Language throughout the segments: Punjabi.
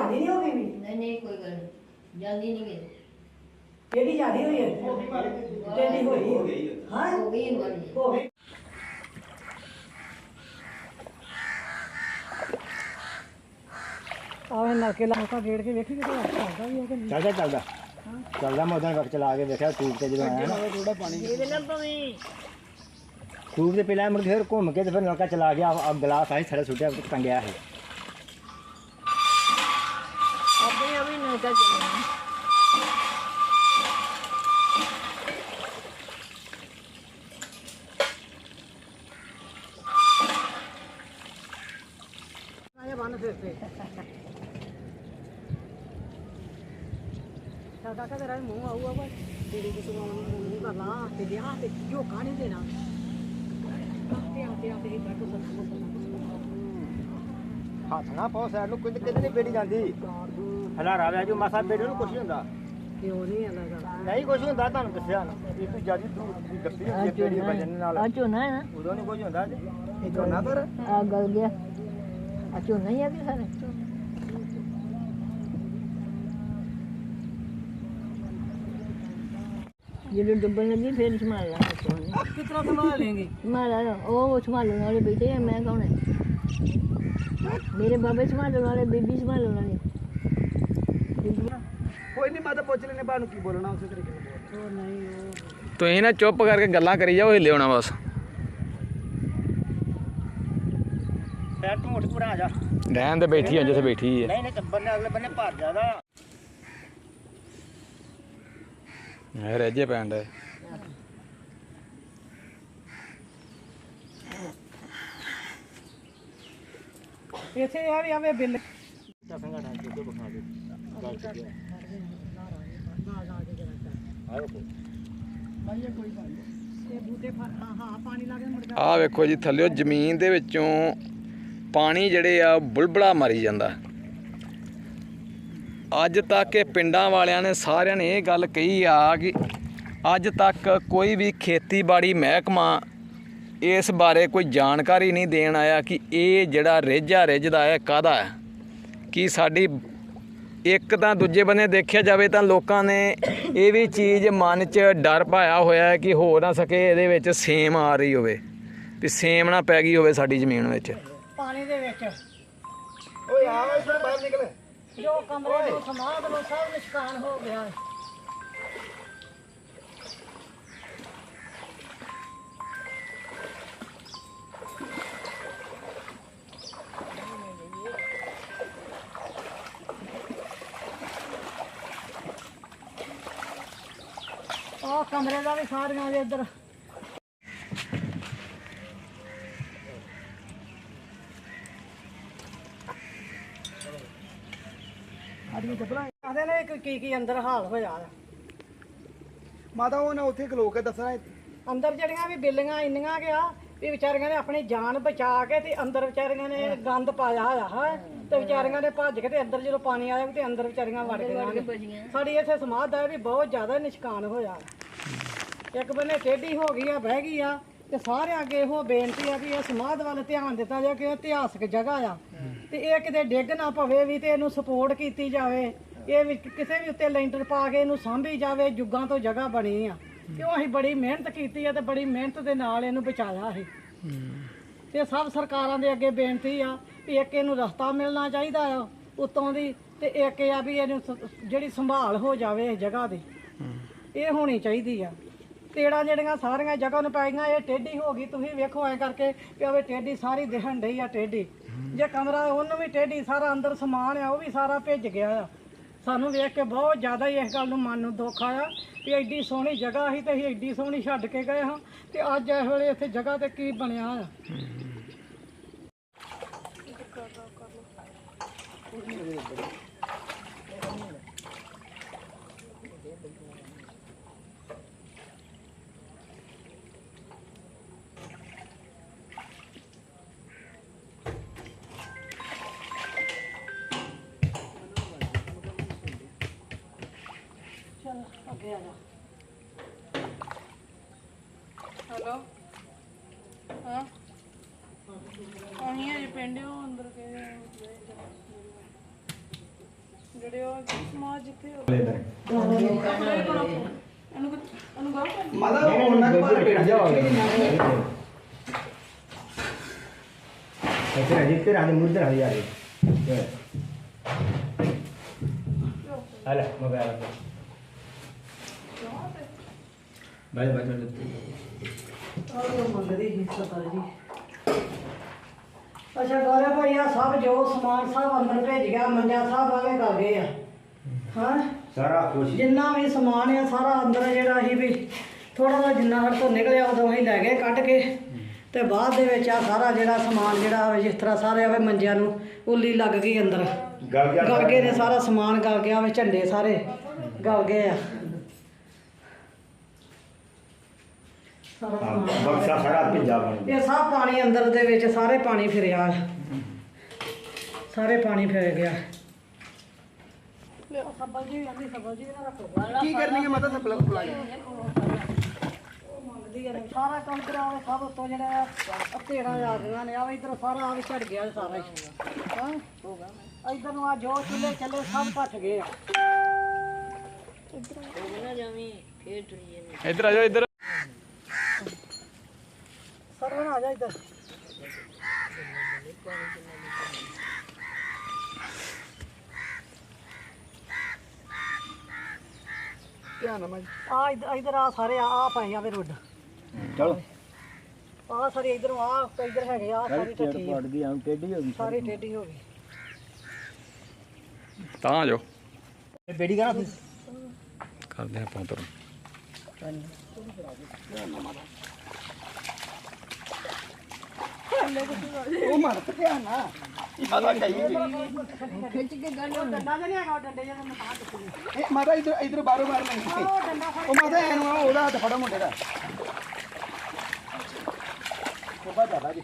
ਜਾਂਦੀ ਨਹੀਂ ਹੋ ਗਈ ਵੀ? ਨਹੀਂ ਨਹੀਂ ਕੋਈ ਗੱਲ ਨਹੀਂ। ਜਾਂਦੀ ਨਹੀਂ ਗਈ। ਕਿਹੜੀ ਜਾਂਦੀ ਹੋਈ ਹੈ? ਟੇਢੀ ਹੋਈ ਹਾਂ? ਹੋ ਗਈ ਮਾੜੀ ਹੋ। ਗਈ ਆਵੇ ਨਲਕੇ ਲਾਉਂਦਾ ਗੇੜ ਕੇ ਵੇਖੀ ਕਿਤੇ ਆਉਂਦਾ ਵੀ ਹੋਗਾ ਚੱਲਦਾ ਚੱਲਦਾ। ਚੱਲਦਾ ਮੈਂ ਉਦੋਂ ਵਕਤ ਚਲਾ ਕੇ ਵੇਖਿਆ ਟੂਬ ਤੇ ਜਦੋਂ ਆਇਆ। ਨਾ ਥੋੜਾ ਪਾਣੀ ਇਹ ਨਾ ਪਵੇਂ ਟੂਬ ਤੇ ਪਹਿਲਾਂ ਮੁੜ ਕੇ ਫਿਰ ਘੁੰਮ ਕੇ ਤੇ ਫਿਰ ਨਲਕਾ ਚਲਾ ਗਿਆ। ਆ ਗਲਾਸ ਆਈ ਥੜੇ ਸੁੱਟਿਆ ਟੰਗਿਆ ਸੀ ਤੇ। ਤਾਂ ਕਾਕਾ ਤੇਰਾ ਵੀ ਮੂੰਹ ਆਊਗਾ ਵਾ ਤੇਰੀ ਕਿਸ ਨੂੰ ਮੂੰਹ ਕਰ ਲਾ ਤੇ ਵਿਆਹ ਤੇ ਝੋਕਾ ਨਹੀਂ ਦੇਣਾ। ਆਤੇ ਆਤੇ ਆਤੇ ਇਹ ਕੱਟ ਹੱਥ ਨਾ ਪਾਓ ਸਾਈਡ ਨੂੰ ਕਿਤੇ ਕਿਤੇ ਨਹੀਂ ਬੇੜੀ ਜਾਂਦੀ? ਹਲਾਰਾ ਵਿਆ ਜੋ ਮਾਸਾ ਬੇੜੀ ਨੂੰ ਕੁਛ ਨਹੀਂ ਹੁੰਦਾ। ਕਿਉਂ ਨਹੀਂ ਅਲੱਗਾ ਨਹੀਂ ਕੁਛ ਹੁੰਦਾ ਤੁਹਾਨੂੰ ਦੱਸਿਆ ਨਾ। ਇਹ ਤੂੰ ਜਿਆਦੀ ਦੂਰ ਦੀ ਗੱਪੀ ਹੁੰਦੀ ਹੈ ਬੇੜੀ ਵਜਨ ਨਾਲ। ਆ ਝੋਨਾ ਹੈ ਨਾ? ਉਦੋਂ ਨਹੀਂ ਕੁਝ ਹੁੰਦਾ ਜੀ। ਇਹ ਝੋਨਾ ਪਰ। ਆ ਗਲ ਗਿਆ। ਆ ਝੋਨਾ ਹੀ ਆ ਵੀ ਸਾਰੇ। ਜਦੋਂ ਡੁੱਬਣ ਲੱਗੀ ਫਿਰ ਸੰਭਾਲ ਲਾ ਝੋਨਾ ਕਿਤਨਾ ਸੰਭਾਲ ਲੇਂਗੇ ਲਾ ਉਹ ਸੰਭਾਲਣ ਵਾਲੇ ਬੈਠੇ ਆ ਮੈਂ ਕੌਣ ਹੈ ਮੇਰੇ ਬਾਬੇ ਸੰਭਾਲਣ ਵਾਲੇ ਬੀਬੀ ਸੰਭਾਲਣ ਵਾਲੇ। ਕੋਈ ਨਹੀਂ ਮੈਂ ਤਾਂ ਪੁੱਛ ਲੈਨੇ ਬਾਹਰ ਨੂੰ ਕੀ ਬੋਲਣਾ ਉਸੇ ਤਰੀਕੇ ਨਾਲ ਉਹ ਨਹੀਂ ਉਹ ਤੁਸੀਂ ਨਾ ਚੁੱਪ ਕਰਕੇ ਗੱਲਾਂ ਕਰੀ ਜਾਓ ਹਿੱਲੇ ਹੋਣਾ ਬਸ। ਪੈਰ ਆ ਜਾ। ਰਹਿਣ ਦੇ ਬੈਠੀ ਆ ਜਿੱਥੇ ਬੈਠੀ ਹੈ ਨਹੀਂ ਨਹੀਂ ਟੱਬਰ ਨੇ ਅਗਲੇ ਬੰਨੇ ਭਰ ਜਾਦਾ ਇਹ ਰਹਿਜੇ ਪੈਣ ਦੇ ਇੱਥੇ ਆ ਵੀ ਆਵੇ ਬਿੱਲ ਜੋ ਗੱਲ ਆਹ ਵੇਖੋ ਜੀ, ਥੱਲਿਓ ਜ਼ਮੀਨ ਦੇ ਵਿੱਚੋਂ ਪਾਣੀ ਜਿਹੜੇ ਆ ਬੁਲਬਲਾ ਮਾਰੀ ਜਾਂਦਾ। ਅੱਜ ਤੱਕ ਇਹ ਪਿੰਡਾਂ ਵਾਲਿਆਂ ਨੇ ਸਾਰਿਆਂ ਨੇ ਇਹ ਗੱਲ ਕਹੀ ਆ ਕਿ ਅੱਜ ਤੱਕ ਕੋਈ ਵੀ ਖੇਤੀਬਾੜੀ ਮਹਿਕਮਾ ਇਸ ਬਾਰੇ ਕੋਈ ਜਾਣਕਾਰੀ ਨਹੀਂ ਦੇਣ ਆਇਆ ਕਿ ਇਹ ਜਿਹੜਾ ਰਿੱਝਾ ਰਿੱਝਦਾ ਹੈ ਕਾਹਦਾ ਹੈ? ਕਿ ਸਾਡੀ ਇੱਕ ਤਾਂ ਦੂਜੇ ਬੰਨੇ ਦੇਖਿਆ ਜਾਵੇ ਤਾਂ ਲੋਕਾਂ ਨੇ ਇਹ ਵੀ ਚੀਜ਼ ਮਨ 'ਚ ਡਰ ਪਾਇਆ ਹੋਇਆ ਹੈ ਕਿ ਹੋ ਨਾ ਸਕੇ ਇਹਦੇ ਵਿੱਚ ਸੇਮ ਆ ਰਹੀ ਹੋਵੇ ਵੀ ਸੇਮ ਨਾ ਪੈ ਗਈ ਹੋਵੇ ਸਾਡੀ ਜ਼ਮੀਨ ਵਿੱਚ। ਪਾਣੀ ਦੇ ਵਿੱਚ। ਓਏ ਆ ਇੱਧਰ ਬਾਹਰ ਨਿਕਲ। ਜੋ ਕਮਰੇ ਨੂੰ ਸਮਾਦ ਨੂੰ ਸਭ ਨਿਸ਼ਕਾਨ ਹੋ ਗਿਆ। ਕਮਰੇ ਦਾ ਵੀ ਸਾਰੀਆਂ ਦੇ ਇੱਧਰ। ਆਦਮੀ ਚੱਪਲਾਂ ਆਦੇ ਨੇ ਕਿ ਕੀ ਕੀ ਅੰਦਰ ਹਾਲ ਹੋਇਆ ਆ। ਮਾਤਾ ਉਹਨੇ ਉੱਥੇ ਖਲੋ ਕੇ ਦੱਸਣਾ ਅੰਦਰ ਜਿਹੜੀਆਂ ਵੀ ਬਿੱਲੀਆਂ ਇੰਨੀਆਂ ਗਿਆ ਵੀ ਵਿਚਾਰੀਆਂ ਨੇ ਆਪਣੀ ਜਾਨ ਬਚਾ ਕੇ ਤੇ ਅੰਦਰ ਵਿਚਾਰੀਆਂ ਨੇ ਗੰਦ ਪਾਇਆ ਹੋਇਆ ਹੈ ਤੇ ਵਿਚਾਰੀਆਂ ਨੇ ਭੱਜ ਕੇ ਤੇ ਅੰਦਰ ਜਦੋਂ ਪਾਣੀ ਆਇਆ ਤੇ ਅੰਦਰ ਵਿਚਾਰੀਆਂ ਵੜ ਗਈਆਂ ਨੇ। ਸਾਡੀ ਇੱਥੇ ਸਮਾਧ ਦਾ ਵੀ ਬਹੁਤ ਜ਼ਿਆਦਾ ਨਿਸ਼ਕਾਨ ਹੋਇਆ। ਇੱਕ ਬੰਨੇ ਟੇਢੀ ਹੋ ਗਈ ਆ, ਬਹਿ ਗਈ ਆ, ਤੇ ਸਾਰਿਆਂ ਅੱਗੇ ਇਹੋ ਬੇਨਤੀ ਆ ਵੀ ਇਹ ਸਮਾਧ ਵੱਲ ਧਿਆਨ ਦਿੱਤਾ ਜਾਵੇ ਕਿ ਇਹ ਇਤਿਹਾਸਕ ਜਗ੍ਹਾ ਆ। ਤੇ ਇਹ ਕਿਤੇ ਡਿੱਗ ਨਾ ਪਵੇ ਵੀ ਤੇ ਇਹਨੂੰ ਸਪੋਰਟ ਕੀਤੀ ਜਾਵੇ। ਇਹ ਵੀ ਕਿਸੇ ਵੀ ਉੱਤੇ ਲੈਂਟਰ ਪਾ ਕੇ ਇਹਨੂੰ ਸਾਂਭੀ ਜਾਵੇ, ਜੁੱਗਾਂ ਤੋਂ ਜਗ੍ਹਾ ਬਣੀ ਆ। ਕਿਉਂ ਅਸੀਂ ਬੜੀ ਮਿਹਨਤ ਕੀਤੀ ਆ ਤੇ ਬੜੀ ਮਿਹਨਤ ਦੇ ਨਾਲ ਇਹਨੂੰ ਬਚਾਇਆ ਅਸੀਂ ਤੇ ਸਭ ਸਰਕਾਰਾਂ ਦੇ ਅੱਗੇ ਬੇਨਤੀ ਆ ਵੀ ਇੱਕ ਇਹਨੂੰ ਰਸਤਾ ਮਿਲਣਾ ਚਾਹੀਦਾ ਆ ਉਤੋਂ ਦੀ ਤੇ ਇੱਕ ਆ ਵੀ ਇਹਨੂੰ ਸ- ਜਿਹੜੀ ਸੰਭਾਲ ਹੋ ਜਾਵੇ ਇਸ ਜਗ੍ਹਾ ਦੀ। ਇਹ ਹੋਣੀ ਚਾਹੀਦੀ ਆ। ਤੇੜਾ ਜਿਹੜੀਆਂ ਸਾਰੀਆਂ ਜਗ੍ਹਾ ਨੂੰ ਪੈ ਗਈਆਂ, ਇਹ ਟੇਢੀ ਹੋ ਗਈ। ਤੁਸੀਂ ਵੇਖੋ ਐ ਕਰਕੇ ਕਿ ਆਵੇ ਟੇਢੀ ਸਾਰੀ ਦਿਖਣ ਡਈ ਆ, ਟੇਢੀ। ਜੇ ਕਮਰਾ ਉਹਨੂੰ ਵੀ ਟੇਢੀ, ਸਾਰਾ ਅੰਦਰ ਸਮਾਨ ਆ, ਉਹ ਵੀ ਸਾਰਾ ਭਿੱਜ ਗਿਆ ਆ। ਸਾਨੂੰ ਵੇਖ ਕੇ ਬਹੁਤ ਜ਼ਿਆਦਾ ਹੀ ਇਸ ਗੱਲ ਨੂੰ ਮਨ ਨੂੰ ਦੁੱਖ ਆਇਆ ਵੀ ਐਡੀ ਸੋਹਣੀ ਜਗ੍ਹਾ ਸੀ ਤੇ ਅਸੀਂ ਐਡੀ ਸੋਹਣੀ ਛੱਡ ਕੇ ਗਏ ਹਾਂ ਤੇ ਅੱਜ ਇਸ ਵੇਲੇ ਇੱਥੇ ਜਗ੍ਹਾ ਤੇ ਕੀ ਬਣਿਆ ਆ। ਚਲ ਅੱਗੇ ਆ ਜਾ ਹੈਲੋ ਹਾਂ ਅਸੀਂ ਅਜੇ ਪਿੰਡ ਉਹ ਅੰਦਰ ਕੇ ਜਿਹੜੇ ਉਹ ਸਮਾਜ ਜਿੱਥੇ ਹੋ ਇਹਨੂੰ ਇਹਨੂੰ ਗਾਹ ਕਰ ਇੱਥੇ ਰਾਜੀ ਤੇ ਰਾਜੀ ਮੁਰਦਰ ਆ ਰਹੀ ਹਲਾ ਮੋਬਾਈਲ ਬਾਈ ਬਾਈ ਅੱਛਾ ਗੌਰਵ ਭਾਈ ਆ ਸਭ ਜੋ ਸਮਾਨ ਸਭ ਅੰਦਰ ਭੇਜ ਗਿਆ ਮੰਜਾ ਸਭ ਆਵੇ ਕਰ ਗਏ ਆ। ਹਾਂ? ਸਾਰਾ ਕੁਝ ਜਿੰਨਾ ਵੀ ਸਮਾਨ ਆ ਸਾਰਾ ਅੰਦਰ ਜਿਹੜਾ ਸੀ ਵੀ ਥੋੜਾ ਜਿਹਾ ਜਿੰਨਾ ਹਰ ਤੋਂ ਨਿਕਲਿਆ ਉਦੋਂ ਅਸੀਂ ਲੈ ਗਏ ਕੱਢ ਕੇ। ਤੇ ਬਾਅਦ ਦੇ ਵਿੱਚ ਆ ਸਾਰਾ ਜਿਹੜਾ ਸਮਾਨ ਜਿਹੜਾ ਜਿਸ ਤਰ੍ਹਾਂ ਸਾਰੇ ਆਵੇ ਮੰਜਿਆਂ ਨੂੰ ਉੱਲੀ ਲੱਗ ਗਈ ਅੰਦਰ। ਗਲ ਗਿਆ ਗਲ ਗਏ ਨੇ ਸਾਰਾ ਸਮਾਨ ਗਲ ਗਿਆ ਵੇ ਝੰਡੇ ਸਾਰੇ ਗਲ ਗਏ ਆ। ਹਾਂ, ਬਕਸਾ ਸਾਰਾ ਭਿੱਜਾ ਬਣ ਗਿਆ। ਇਹ ਸਭ ਪਾਣੀ ਅੰਦਰ ਦੇ ਵਿੱਚ ਸਾਰੇ ਪਾਣੀ ਫਿਰਿਆ। ਸਾਰੇ ਪਾਣੀ ਫਿਰ ਗਿਆ। ਸੱਬਲ ਜੀ ਆਂਦੀ ਸੱਬਲ ਜੀ ਇਹਨਾਂ ਰੱਖੋ ਕੀ ਕਰਨੀ ਹੈ ਮਾਤਾ ਸਪਲਾ ਸਪਲਾ ਸਾਰਾ ਕੰਮ ਕਰਾਵੇ ਸਭ ਉੱਤੋਂ ਜਿਹੜਾ ਤੇੜਾ ਆ ਗਈਆਂ ਨੇ ਆ ਇਧਰ ਸਾਰਾ ਆ ਵੀ ਝੜ ਗਿਆ ਸਾਰਾ ਹੀ। ਹਾਂ ਹੋ ਗਿਆ। ਇਧਰ ਨੂੰ ਆ ਜੋ ਚੁੱਲੇ ਚੱਲੇ ਸਭ ਭੱਜ ਗਏ ਆ। ਇੱਧਰ ਆ ਜਾਓ ਇੱਧਰ। ਸਰਵਣ ਆ ਜਾ ਇਧਰ। ਧਿਆਨ ਨਾਲ ਆ ਇਧਰ ਇਧਰ ਆ ਸਾਰੇ ਆ ਆ ਪਏ ਆ ਵੇ ਰੋਡ ਚਲੋ। ਆ ਸਾਰੇ ਇਧਰ ਆ ਇਧਰ ਹੈਗੇ ਆ ਸਾਰੀ ਟੱਟੀ ਆ। ਗਈ ਹਾਂ ਟੇਢੀ ਹੋ ਗਈ ਸਾਰੀ ਟੇਢੀ ਹੋ ਗਈ ਤਾਂ ਆ ਜਾਓ। ਇਹ ਬੇੜੀ ਕਰਾ ਫਿਰ? ਕਰਦੇ ਆਪਾਂ ਤੁਰ ਉਹ ਮਾਰ ਤੇ ਧਿਆਨ ਨਾਲ ਜ਼ਿਆਦਾ ਚਾਹੀਏ ਡੰਡਾ ਜਿਹਾ ਹੈਗਾ ਉਹ ਡੰਡੇ ਜਿਹੇ ਨੂੰ ਪਾ ਦਿੱਤੇ ਇਹ ਮਾਤਾ ਇਧਰ ਇਧਰ ਬਾਹਰੋਂ ਬਾਹਰ ਨਹੀਂ ਉਹ ਡੰਡਾ ਫੜ ਉਹ ਮਾਤਾ ਐਨੂੰ ਆ ਉਹਦਾ ਹੱਥ ਫੜੋ ਮੁੰਡੇ ਦਾ। ਕੋਪਾ ਜ਼ਿਆਦਾ ਜੀ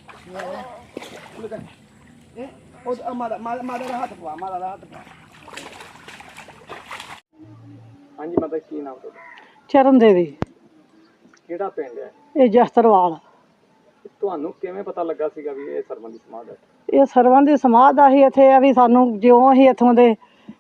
ਉਹ ਕਰ ਇਹ ਉਹ ਆ ਮਾਤਾ ਮਾਤਾ ਮਾਤਾ ਦਾ ਹੱਥ ਪਵਾ ਮਾਤਾ ਦਾ ਹੱਥ ਪਵਾ। ਹਾਂਜੀ ਮਤਲਬ ਕੀ ਨਾਮ ਤੁਹਾਡਾ? ਚਰਨ ਦੇਵੀ। ਕਿਹੜਾ ਪਿੰਡ ਹੈ? ਇਹ ਜਸਤਰਵਾਲ। ਤੁਹਾਨੂੰ ਕਿਵੇਂ ਪਤਾ ਲੱਗਾ ਸੀਗਾ ਵੀ ਇਹ ਸਰਵਣ ਦੀ ਸਮਾਧ ਹੈ? ਇਹ ਸਰਵਣ ਦੀ ਸਮਾਧ ਦਾ ਹੀ ਇੱਥੇ ਆ ਵੀ ਸਾਨੂੰ ਜਿਉਂ ਹੀ ਇੱਥੋਂ ਦੇ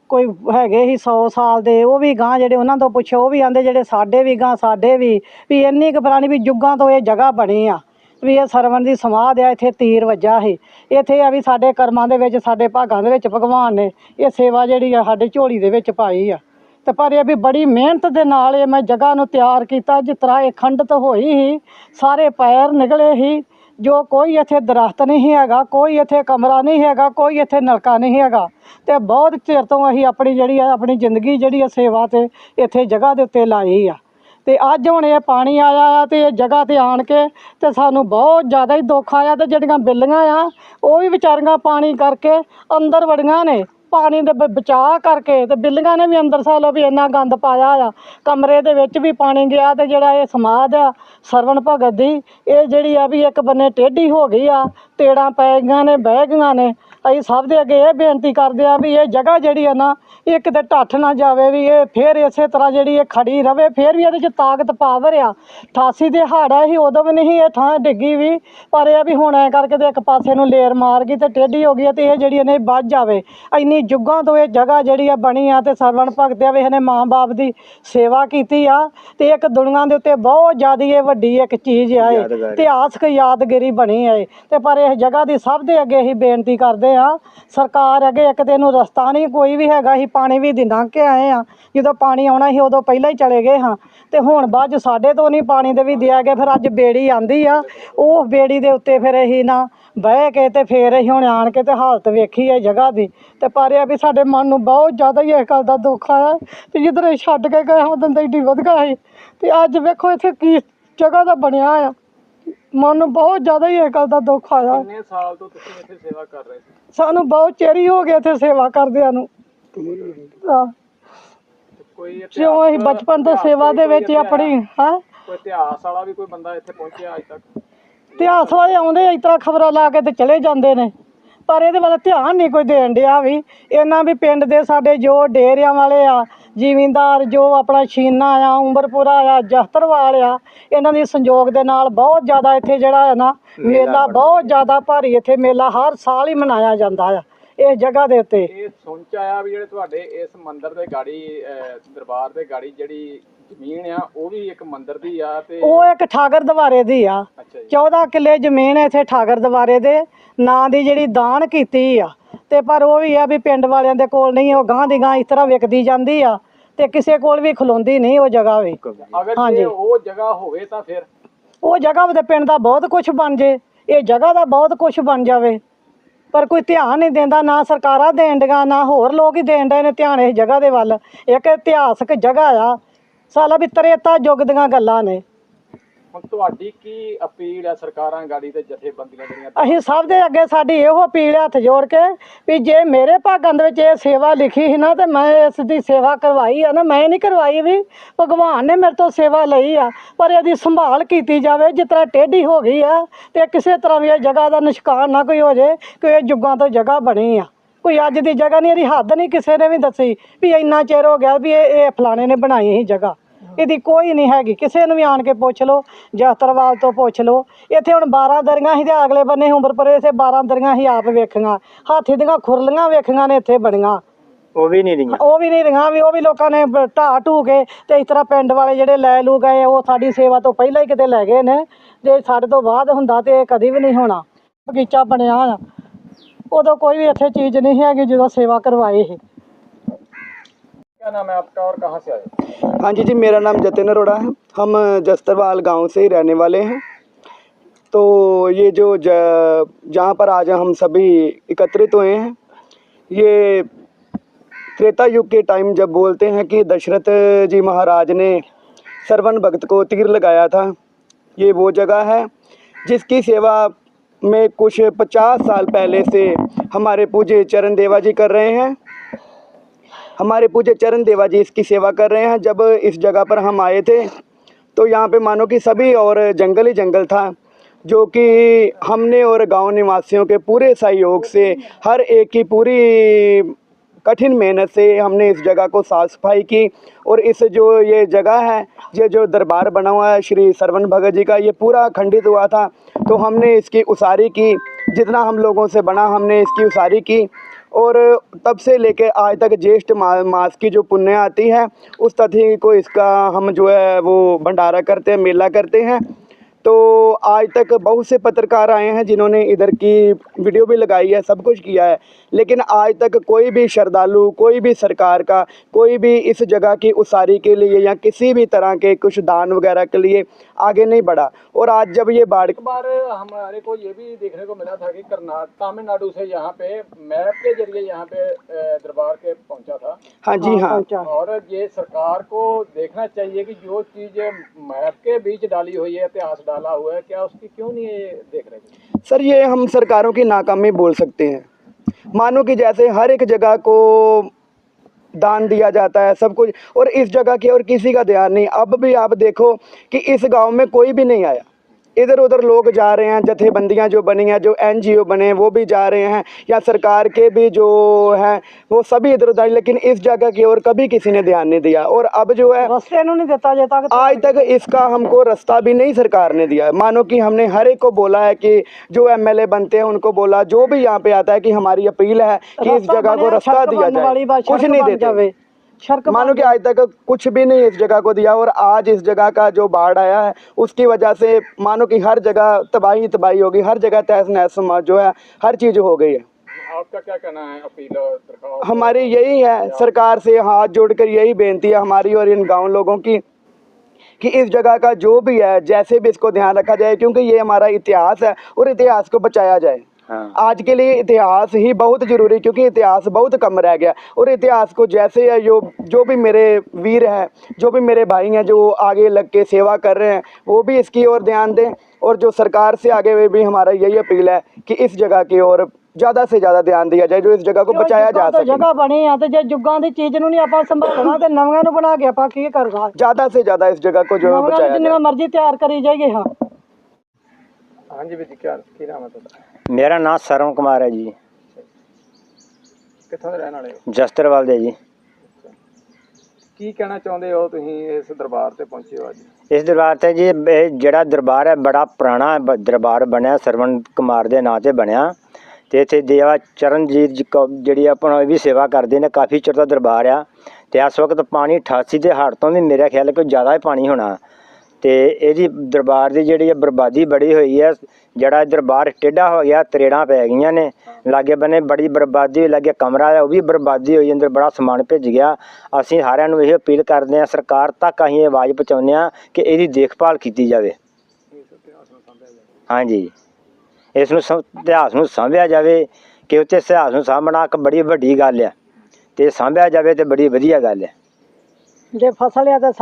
ਕੋਈ ਹੈਗੇ ਸੀ 100 ਸਾਲ ਦੇ, ਉਹ ਵੀ ਗਾਂ ਜਿਹੜੇ ਉਹਨਾਂ ਤੋਂ ਪੁੱਛੋ ਉਹ ਵੀ ਆਂਦੇ ਜਿਹੜੇ ਸਾਡੇ ਵੀ ਗਾਂ ਸਾਡੇ ਵੀ ਵੀ ਇੰਨੀ ਕੁ ਪੁਰਾਣੀ ਵੀ ਜੁੱਗਾਂ ਤੋਂ ਇਹ ਜਗ੍ਹਾ ਬਣੀ ਆ, ਵੀ ਇਹ ਸਰਵਣ ਦੀ ਸਮਾਧ ਆ, ਇੱਥੇ ਤੀਰ ਵੱਜਾ ਸੀ। ਇੱਥੇ ਆ ਵੀ ਸਾਡੇ ਕਰਮਾਂ ਦੇ ਵਿੱਚ, ਸਾਡੇ ਭਾਗਾਂ ਦੇ ਵਿੱਚ ਭਗਵਾਨ ਨੇ ਇਹ ਸੇਵਾ ਜਿਹੜੀ ਆ, ਸਾਡੇ ਝੋਲੀ ਦੇ ਵਿੱਚ ਪਾਈ ਆ। ਤੇ ਪਰ ਇਹ ਵੀ ਬੜੀ ਮਿਹਨਤ ਦੇ ਨਾਲ ਇਹ ਮੈਂ ਜਗ੍ਹਾ ਨੂੰ ਤਿਆਰ ਕੀਤਾ, ਜਿਸ ਤਰ੍ਹਾਂ ਇਹ ਖੰਡਤ ਹੋਈ ਹੀ ਸਾਰੇ ਪੈਰ ਨਿਕਲੇ ਸੀ, ਜੋ ਕੋਈ ਇੱਥੇ ਦਰਖਤ ਨਹੀਂ ਹੈਗਾ, ਕੋਈ ਇੱਥੇ ਕਮਰਾ ਨਹੀਂ ਹੈਗਾ, ਕੋਈ ਇੱਥੇ ਨਲਕਾ ਨਹੀਂ ਹੈਗਾ, ਤੇ ਬਹੁਤ ਚਿਰ ਤੋਂ ਅਸੀਂ ਆਪਣੀ ਜਿਹੜੀ ਆ, ਆਪਣੀ ਜ਼ਿੰਦਗੀ ਜਿਹੜੀ ਆ ਸੇਵਾ ਤੇ ਇੱਥੇ ਜਗ੍ਹਾ ਦੇ ਉੱਤੇ ਲਾਈ ਆ। ਤੇ ਅੱਜ ਹੁਣ ਇਹ ਪਾਣੀ ਆਇਆ ਆ ਤੇ ਇਹ ਜਗ੍ਹਾ ਤੇ ਆਣ ਕੇ ਤੇ ਸਾਨੂੰ ਬਹੁਤ ਜ਼ਿਆਦਾ ਹੀ ਦੁੱਖ ਆਇਆ ਤੇ ਜਿਹੜੀਆਂ ਬਿੱਲੀਆਂ ਆ, ਉਹ ਵੀ ਵਿਚਾਰੀਆਂ ਪਾਣੀ ਕਰਕੇ ਅੰਦਰ ਵੜੀਆਂ ਨੇ। ਪਾਣੀ ਦੇ ਬਚਾਅ ਕਰਕੇ ਤੇ ਬਿੱਲੀਆਂ ਨੇ ਵੀ ਅੰਦਰ ਸਾਲੋ ਵੀ ਇੰਨਾ ਗੰਦ ਪਾਇਆ ਆ। ਕਮਰੇ ਦੇ ਵਿੱਚ ਵੀ ਪਾਣੀ ਗਿਆ ਤੇ ਜਿਹੜਾ ਇਹ ਸਮਾਧ ਆ, ਸਰਵਣ ਭਗਤ ਦੀ, ਇਹ ਜਿਹੜੀ ਆ ਵੀ ਇੱਕ ਬੰਨੇ ਟੇਢੀ ਹੋ ਗਈ ਆ, ਤੇੜਾਂ ਪੈ ਗਈਆਂ ਨੇ, ਬਹਿ ਗਈਆਂ ਨੇ। ਅਸੀਂ ਸਭ ਦੇ ਅੱਗੇ ਇਹ ਬੇਨਤੀ ਕਰਦੇ ਆ ਵੀ ਇਹ ਜਗ੍ਹਾ ਜਿਹੜੀ ਆ ਨਾ ਇਹ ਕਿਤੇ ਢੱਠ ਨਾ ਜਾਵੇ ਵੀ ਇਹ ਫੇਰ ਇਸੇ ਤਰ੍ਹਾਂ ਜਿਹੜੀ ਇਹ ਖੜੀ ਰਵੇ ਫੇਰ ਵੀ ਇਹਦੇ 'ਚ ਤਾਕਤ ਪਾਵਰ ਆ 88 ਦੇ ਹਾੜਾ ਸੀ ਉਦੋਂ ਵੀ ਨਹੀਂ ਇਹ ਥਾਂ ਡਿੱਗੀ ਵੀ ਪਰ ਇਹ ਆ ਵੀ ਹੁਣ ਐ ਕਰਕੇ ਤੇ ਇੱਕ ਪਾਸੇ ਨੂੰ ਲੇਰ ਮਾਰ ਗਈ ਤੇ ਟੇਢੀ ਹੋ ਗਈ ਆ ਤੇ ਇਹ ਜਿਹੜੀ ਇਹਨੇ ਵੱਜ ਜਾਵੇ ਇੰਨੀ ਜੁਗਾਂ ਤੋਂ ਇਹ ਜਗ੍ਹਾ ਜਿਹੜੀ ਆ ਬਣੀ ਆ ਤੇ ਸਰਵਣ ਭਗਤ ਆ ਵੀ ਇਹਨੇ ਮਾਂ-ਬਾਪ ਦੀ ਸੇਵਾ ਕੀਤੀ ਆ ਤੇ ਇੱਕ ਦੁਨੀਆ ਦੇ ਉੱਤੇ ਬਹੁਤ ਜ਼ਿਆਦਾ ਇਹ ਵੱਡੀ ਇੱਕ ਚੀਜ਼ ਆ ਇਹ। ਇਤਿਹਾਸਕ ਯਾਦਗਿਰੀ ਬਣੀ ਹੈ ਇਹ। ਤੇ ਪਰ ਇਹ ਜਗ੍ਹਾ ਦੀ ਸਭ ਦੇ ਅੱਗੇ ਹੀ ਬੇਨਤੀ ਕਰਦੇ ਆ। ਸਰਕਾਰ ਅੱਗੇ ਇੱਕ ਦਿਨ ਨੂੰ ਰਸਤਾ ਨਹੀਂ, ਕੋਈ ਵੀ ਹੈਗਾ ਸੀ, ਪਾਣੀ ਵੀ ਦੀ ਕੇ ਆਏ ਆ। ਜਦੋਂ ਪਾਣੀ ਆਉਣਾ ਸੀ, ਉਦੋਂ ਪਹਿਲਾਂ ਹੀ ਚਲੇ ਗਏ ਹਾਂ। ਤੇ ਹੁਣ ਬਾਅਦ 'ਚ ਸਾਡੇ ਤੋਂ ਨਹੀਂ ਪਾਣੀ ਦੇ ਵੀ ਦਿਆ ਗਿਆ, ਫਿਰ ਅੱਜ ਬੇੜੀ ਆਂਦੀ ਆ। ਉਹ ਬੇੜੀ ਦੇ ਉੱਤੇ ਫਿਰ ਅਸੀਂ ਨਾ ਬਹਿ ਕੇ ਤੇ ਫੇਰ ਅਸੀਂ ਹੁਣ ਆਣ ਕੇ ਤੇ ਹਾਲਤ ਵੇਖੀ ਹੈ ਜਗ੍ਹਾ ਦੀ। ਤੇ ਪਰ ਇਹ ਆ ਵੀ ਸਾਡੇ ਮਨ ਨੂੰ ਬਹੁਤ ਜ਼ਿਆਦਾ ਹੀ ਇਸ ਗੱਲ ਦਾ ਦੁੱਖ ਆਇਆ। ਤੇ ਜਿੱਧਰ ਅਸੀਂ ਛੱਡ ਕੇ ਗਏ ਉਦੋਂ ਤਾਂ ਇੱਡੀ ਵਧਗਾ ਸੀ। ਤੇ ਅੱਜ ਵੇਖੋ ਇੱਥੇ ਕੀ ਜਗ੍ਹਾ ਦਾ ਬਣਿਆ ਆ। ਮਨ ਨੂੰ ਬਹੁਤ ਜ਼ਿਆਦਾ ਹੀ ਗੱਲ ਦਾ ਦੁੱਖ ਆਇਆ। ਕਿੰਨੇ ਸਾਲ ਤੋਂ ਤੁਸੀਂ ਇੱਥੇ ਸੇਵਾ ਕਰ ਰਹੇ ਸੀ? ਸਾਨੂੰ ਬਹੁਤ ਚਿਰ ਹੀ ਗਿਆ ਇੱਥੇ ਸੇਵਾ ਕਰਦਿਆਂ ਨੂੰ। ਹਾਂ। ਕੋਈ ਜਿਉਂ ਅਸੀਂ ਬਚਪਨ ਤੋਂ ਸੇਵਾ ਦੇ ਵਿੱਚ ਹੀ ਆਪਣੀ ਹਾਂ। ਕੋਈ ਇਤਿਹਾਸ ਵਾਲਾ ਵੀ ਕੋਈ ਬੰਦਾ ਇੱਥੇ ਪਹੁੰਚਿਆ ਅੱਜ ਤੱਕ? ਇਤਿਹਾਸ ਵਾਲੇ ਆਉਂਦੇ ਇਸ ਤਰ੍ਹਾਂ ਖਬਰਾਂ ਲਾ ਕੇ ਤੇ ਚਲੇ ਜਾਂਦੇ ਨੇ। ਪਰ ਇਹਦੇ ਵੱਲ ਧਿਆਨ ਨਹੀਂ ਕੋਈ ਦੇਣ ਡਿਆ ਵੀ। ਇਹਨਾਂ ਵੀ ਪਿੰਡ ਦੇ ਸਾਡੇ ਜੋ ਡੇਰਿਆਂ ਵਾਲੇ ਆ ਜ਼ਿਮੀਂਦਾਰ ਜੋ ਆਪਣਾ ਛੀਨਾ ਆ ਉਮਰਪੁਰਾ ਆ ਜਸਤਰਵਾਲ ਆ ਇਹਨਾਂ ਦੀ ਸੰਯੋਗ ਦੇ ਨਾਲ ਬਹੁਤ ਜ਼ਿਆਦਾ ਇੱਥੇ ਜਿਹੜਾ ਹੈ ਨਾ ਮੇਲਾ ਬਹੁਤ ਜ਼ਿਆਦਾ ਭਾਰੀ ਇੱਥੇ ਮੇਲਾ ਹਰ ਸਾਲ ਹੀ ਮਨਾਇਆ ਜਾਂਦਾ ਆ ਇਸ ਜਗ੍ਹਾ ਦੇ ਉੱਤੇ। ਇਹ ਸੁਣ ਚ ਆਇਆ ਵੀ ਜਿਹੜੇ ਤੁਹਾਡੇ ਇਸ ਮੰਦਿਰ ਦੇ ਗਾੜੀ ਅਹ, ਦਰਬਾਰ ਦੇ ਗਾੜੀ ਜਿਹੜੀ ਜ਼ਮੀਨ ਆ ਉਹ ਵੀ ਇੱਕ ਮੰਦਿਰ ਦੀ ਆ ਤੇ ਉਹ ਇੱਕ ਠਾਗਰ ਦਵਾਰੇ ਦੀ ਆ। ਅੱਛਾ ਜੀ। 14 ਕਿੱਲੇ ਜ਼ਮੀਨ ਇੱਥੇ ਠਾਗਰ ਦਵਾਰੇ ਦੇ ਨਾਂ ਦੀ ਜਿਹੜੀ ਦਾਨ ਕੀਤੀ ਆ। ਤੇ ਪਰ ਉਹ ਵੀ ਆ ਵੀ ਪਿੰਡ ਵਾਲਿਆਂ ਦੇ ਕੋਲ ਨਹੀਂ ਉਹ ਗਾਂ ਦੀ ਗਾਂ ਇਸ ਤਰ੍ਹਾਂ ਵਿਕਦੀ ਜਾਂਦੀ ਆ ਤੇ ਕਿਸੇ ਕੋਲ ਵੀ ਖਲੋਂਦੀ ਨਹੀਂ ਉਹ ਜਗ੍ਹਾ ਵੀ। ਅਗਰ ਹਾਂਜੀ। ਜੇ ਉਹ ਜਗ੍ਹਾ ਹੋਵੇ ਤਾਂ ਫਿਰ? ਉਹ ਜਗ੍ਹਾ ਦੇ ਪਿੰਡ ਦਾ ਬਹੁਤ ਕੁਝ ਬਣ ਜੇ ਇਹ ਜਗ੍ਹਾ ਦਾ ਬਹੁਤ ਕੁਝ ਬਣ ਜਾਵੇ। ਪਰ ਕੋਈ ਧਿਆਨ ਨਹੀਂ ਦਿੰਦਾ ਨਾ ਸਰਕਾਰਾਂ ਦੇਣ ਡੀਆਂ ਨਾ ਹੋਰ ਲੋਕ ਹੀ ਦੇਣ ਡਏ ਨੇ ਧਿਆਨ ਇਸ ਜਗ੍ਹਾ ਦੇ ਵੱਲ। ਇੱਕ ਇਤਿਹਾਸਕ ਜਗ੍ਹਾ ਆ। ਸਾਲਾ ਵੀ ਤਰੇਤਾ ਯੁੱਗ ਦੀਆਂ ਗੱਲਾਂ ਨੇ। ਹੁਣ ਤੁਹਾਡੀ ਕੀ ਅਪੀਲ ਆ ਸਰਕਾਰਾਂ ਗਾੜੀ ਤੇ ਜਥੇਬੰਦੀਆਂ ਜਿਹੜੀਆਂ ਅਸੀਂ ਸਭ ਦੇ ਅੱਗੇ ਸਾਡੀ ਇਹੋ ਅਪੀਲ ਹੈ ਹੱਥ ਜੋੜ ਕੇ ਵੀ ਜੇ ਮੇਰੇ ਭਾਗਾਂ ਦੇ ਵਿੱਚ ਇਹ ਸੇਵਾ ਲਿਖੀ ਸੀ ਨਾ ਤੇ ਮੈਂ ਇਸ ਦੀ ਸੇਵਾ ਕਰਵਾਈ ਆ ਨਾ, ਮੈਂ ਨਹੀਂ ਕਰਵਾਈ ਵੀ। ਭਗਵਾਨ ਨੇ ਮੇਰੇ ਤੋਂ ਸੇਵਾ ਲਈ ਆ, ਪਰ ਇਹਦੀ ਸੰਭਾਲ ਕੀਤੀ ਜਾਵੇ, ਜਿਸ ਤਰ੍ਹਾਂ ਟੇਢੀ ਹੋ ਗਈ ਆ ਤੇ ਕਿਸੇ ਤਰ੍ਹਾਂ ਵੀ ਇਹ ਜਗ੍ਹਾ ਦਾ ਨਿਸ਼ਕਾਨ ਨਾ ਕੋਈ ਹੋ ਜੇ, ਕਿ ਇਹ ਜੁਗਾਂ ਤੋਂ ਜਗ੍ਹਾ ਬਣੀ ਆ। ਕੋਈ ਅੱਜ ਦੀ ਜਗ੍ਹਾ ਨਹੀਂ, ਇਹਦੀ ਹੱਦ ਨਹੀਂ ਕਿਸੇ ਨੇ ਵੀ ਦੱਸੀ ਵੀ ਇੰਨਾ ਚਿਰ ਹੋ ਗਿਆ ਵੀ ਇਹ ਇਹ ਫਲਾਣੇ ਨੇ ਬਣਾਈ ਸੀ ਜਗ੍ਹਾ। ਇਹਦੀ ਕੋਈ ਨਹੀਂ ਹੈਗੀ। ਕਿਸੇ ਨੂੰ ਵੀ ਆਣ ਕੇ ਪੁੱਛ ਲਓ ਜਸਤਰਵਾਲ ਤੋਂ ਪੁੱਛ ਲਓ। ਇੱਥੇ ਹੁਣ 12 ਦਰੀਆਂ ਸੀ ਤੇ ਅਗਲੇ ਬੰਨੇ ਉਮਰਪੁਰੇ ਸੇ 12 ਦਰੀਆਂ ਸੀ ਆਪ ਵੇਖੀਆਂ। ਹਾਥੀ ਦੀਆਂ ਖੁਰਲੀਆਂ ਵੇਖੀਆਂ ਨੇ ਇੱਥੇ ਬਣੀਆਂ। ਉਹ ਵੀ ਨਹੀਂ ਰਹੀਆਂ। ਉਹ ਵੀ ਨਹੀਂ ਰਹੀਆਂ ਵੀ ਉਹ ਵੀ ਲੋਕਾਂ ਨੇ ਬ- ਢਾਹ ਢੂ ਕੇ ਤੇ ਇਸ ਤਰ੍ਹਾਂ ਪਿੰਡ ਵਾਲੇ ਜਿਹੜੇ ਲੈ ਲੂ ਗਏ ਉਹ ਸਾਡੀ ਸੇਵਾ ਤੋਂ ਪਹਿਲਾਂ ਹੀ ਕਿਤੇ ਲੈ ਗਏ ਨੇ। ਜੇ ਸਾਡੇ ਤੋਂ ਬਾਅਦ ਹੁੰਦਾ ਤੇ ਇਹ ਕਦੀ ਵੀ ਨਹੀਂ ਹੋਣਾ। ਬਗੀਚਾ ਬਣਿਆ ਆ। ਉਦੋਂ ਕੋਈ ਵੀ ਇੱਥੇ ਚੀਜ਼ ਨਹੀਂ ਹੈਗੀ ਜਦੋਂ ਸੇਵਾ ਕਰਵਾਈ ਸੀ। क्या नाम है आपका और कहाँ से आए? हाँ जी जी, मेरा नाम जतिन अरोड़ा है। हम जस्तरवाल गाँव से ही रहने वाले हैं। तो ये जो जहाँ पर आज हम सभी एकत्रित हुए हैं, ये त्रेता युग के टाइम जब बोलते हैं कि दशरथ जी महाराज ने सरवन भक्त को तीर लगाया था, ये वो जगह है जिसकी सेवा में कुछ पचास साल पहले से हमारे पूज्य चरण देवा जी कर रहे हैं। हमारे पूज्य चरण देवा जी इसकी सेवा कर रहे हैं। जब इस जगह पर हम आए थे तो यहाँ पे मानो कि सभी और जंगल ही जंगल था, जो कि हमने और गाँव निवासियों के पूरे सहयोग से, हर एक की पूरी कठिन मेहनत से हमने इस जगह को साफ़ सफ़ाई की। और इस जो ये जगह है, ये जो दरबार बना हुआ है, श्री सरवण भगत जी का, ये पूरा खंडित हुआ था। तो हमने इसकी उसारी की, जितना हम लोगों से बना हमने इसकी उसारी की। और तब से लेके आज तक ज्येष्ठ मा, मास की जो पुण्य आती है उस तिथि को इसका हम जो है वो भंडारा करते हैं मेला करते हैं तो आज तक बहुत से पत्रकार आए हैं जिन्होंने इधर की वीडियो भी लगाई है सब कुछ किया है। लेकिन आज तक कोई भी श्रद्धालु कोई भी सरकार का कोई भी इस जगह की उसारी के लिए या किसी भी तरह के कुछ दान वगैरह के लिए आगे नहीं बढ़ा। और आज जब ये बाढ़ एक बार हमारे को ये भी देखने को मिला था कि कर्नाटक तमिलनाडु से यहाँ पे मैप के ज़रिए यहाँ पे दरबार के पहुँचा था। हाँ जी हाँ और ये सरकार को देखना चाहिए कि जो चीज़ मैप के बीच डाली हुई है इतिहास डाला हुआ है, क्या उसकी क्यों नहीं देख रहे सर, ये हम सरकारों की नाकामी बोल सकते हैं। मानो कि जैसे हर एक जगह को दान दिया जाता है, सब कुछ, और इस जगह की और किसी का ध्यान नहीं। अब भी आप देखो कि इस गाँव में कोई भी नहीं आया। इधर उधर लोग जा रहे हैं जथेबंदियाँ जो बनी हैं जो एनजीओ बने वो भी जा रहे हैं या सरकार के भी जो हैं वो सभी इधर उधर लेकिन इस जगह की ओर कभी किसी ने ध्यान नहीं दिया। और अब जो है देता आज तक इसका हमको रास्ता भी नहीं सरकार ने दिया। मानो कि हमने हर एक को बोला है कि जो एमएलए बनते हैं उनको बोला जो भी यहाँ पे आता है कि हमारी अपील है कि इस जगह को रास्ता दिया जाए। कुछ नहीं देते। मानो कि आज तक कुछ भी नहीं इस जगह को दिया और आज इस जगह का जो बाढ़ आया है उसकी वजह से मानो कि हर जगह तबाही तबाही होगी हर जगह तहस नहस जो है हर चीज़ हो गई है। आपका क्या कहना है अपील और हमारी यही है सरकार से हाथ जोड़कर यही बेनती है हमारी और इन गाँव लोगों की कि इस जगह का जो भी है जैसे भी इसको ध्यान रखा जाए क्योंकि ये हमारा इतिहास है और इतिहास को बचाया जाए। आज के लिए इतिहास ही बहुत जरूरी क्योंकि इतिहास बहुत कम रह गया और इतिहास को जैसे है जो जो भी मेरे वीर हैं जो भी मेरे भाई हैं जो आगे लग के सेवा कर रहे हैं वो भी इसकी ओर ध्यान दें और जो सरकार से आगे हुए भी हमारा यही अपील है कि इस जगह की ओर ज़्यादा से ज़्यादा ध्यान दिया जाए जो इस जगह को बचाया जा तो सके ਜਗ੍ਹਾ ਬਣੀ ਆ ਤੇ ਜੇ ਜੁਗਾਂ ਦੀ ਚੀਜ਼ ਨੂੰ ਨਹੀਂ ਆਪਾਂ ਸੰਭਾਲਣਾ ਤੇ ਨਵੀਆਂ ਨੂੰ ਬਣਾ ਕੇ ਆਪਾਂ ਕੀ ਕਰਨਾ ज़्यादा से ज़्यादा इस जगह को जो है ਨਵੀਆਂ बचाया ਨੂੰ ਜਿੰਨੀਆਂ ਮਰਜ਼ੀ ਤਿਆਰ ਕਰੀ ਜਾਈਏ ਹਾਂ ਹਾਂਜੀ ਵੀਰ ਜੀ ਕੀ ਕੀ ਨਾਮ ਹੈ ਤੁਹਾਡਾ? ਮੇਰਾ ਨਾਮ ਸਰਵਨ ਕੁਮਾਰ ਹੈ ਜੀ। ਕਿੱਥੋਂ ਦੇ ਰਹਿਣ ਵਾਲੇ ਹੋ? ਜਸਤਰਵਾਲ ਦੇ ਜੀ। ਕੀ ਕਹਿਣਾ ਚਾਹੁੰਦੇ ਹੋ ਤੁਸੀਂ ਇਸ ਦਰਬਾਰ ਤੇ ਪਹੁੰਚੇ ਹੋ ਅੱਜ? ਇਸ ਦਰਬਾਰ ਤੇ ਜੀ ਇਹ ਜਿਹੜਾ ਦਰਬਾਰ ਹੈ ਬੜਾ ਪੁਰਾਣਾ ਦਰਬਾਰ ਬਣਿਆ ਸਰਵਣ ਕੁਮਾਰ ਦੇ ਨਾਂ ਤੇ ਬਣਿਆ। ਤੇ ਇੱਥੇ ਦੇਵਾ ਚਰਨਜੀਤ ਜੀ ਕੋ- ਜਿਹੜੀ ਆਪਣਾ ਇਹ ਵੀ ਸੇਵਾ ਕਰਦੇ ਨੇ ਕਾਫੀ ਚਿਰ ਦਾ ਦਰਬਾਰ ਆ। ਤੇ ਇਸ ਵਕਤ ਪਾਣੀ 88 ਦੇ ਹੜ੍ਹ ਤੋਂ ਵੀ ਮੇਰੇ ਖਿਆਲ ਕੋਈ ਜ਼ਿਆਦਾ ਹੀ ਪਾਣੀ ਹੋਣਾ। ਤੇ ਇਹਦੀ ਦਰਬਾਰ ਦੀ ਜਿਹੜੀ ਹੈ ਬਰਬਾਦੀ ਬੜੀ ਹੋਈ ਹੈ, ਜਿਹੜਾ ਦਰਬਾਰ ਟੇਢਾ ਹੋ ਗਿਆ, ਤਰੇੜਾਂ ਪੈ ਗਈਆਂ ਨੇ। ਲਾਗੇ ਬੰਨੇ ਬੜੀ ਬਰਬਾਦੀ ਹੋਈ, ਲਾਗੇ ਕਮਰਾ ਹੈ, ਉਹ ਵੀ ਬਰਬਾਦੀ ਹੋਈ, ਅੰਦਰ ਬੜਾ ਸਮਾਨ ਭਿੱਜ ਗਿਆ। ਅਸੀਂ ਸਾਰਿਆਂ ਨੂੰ ਇਹ ਅਪੀਲ ਕਰਦੇ ਹਾਂ, ਸਰਕਾਰ ਤੱਕ ਅਸੀਂ ਆਵਾਜ਼ ਪਹੁੰਚਾਉਂਦੇ ਹਾਂ ਕਿ ਇਹਦੀ ਦੇਖਭਾਲ ਕੀਤੀ ਜਾਵੇ। ਹਾਂਜੀ। ਇਸ ਨੂੰ ਸੰ- ਇਤਿਹਾਸ ਨੂੰ ਸਾਂਭਿਆ ਜਾਵੇ ਕਿ ਉੱਤੇ ਇਤਿਹਾਸ ਨੂੰ ਸਾਂਭਣਾ ਇੱਕ ਬੜੀ ਵੱਡੀ ਗੱਲ ਹੈ। ਤੇ ਸਾਂਭਿਆ ਜਾਵੇ ਤੇ ਬੜੀ ਵਧੀਆ ਗੱਲ ਹੈ। ਜੇ ਫਸਲ ਆ ਤਾਂ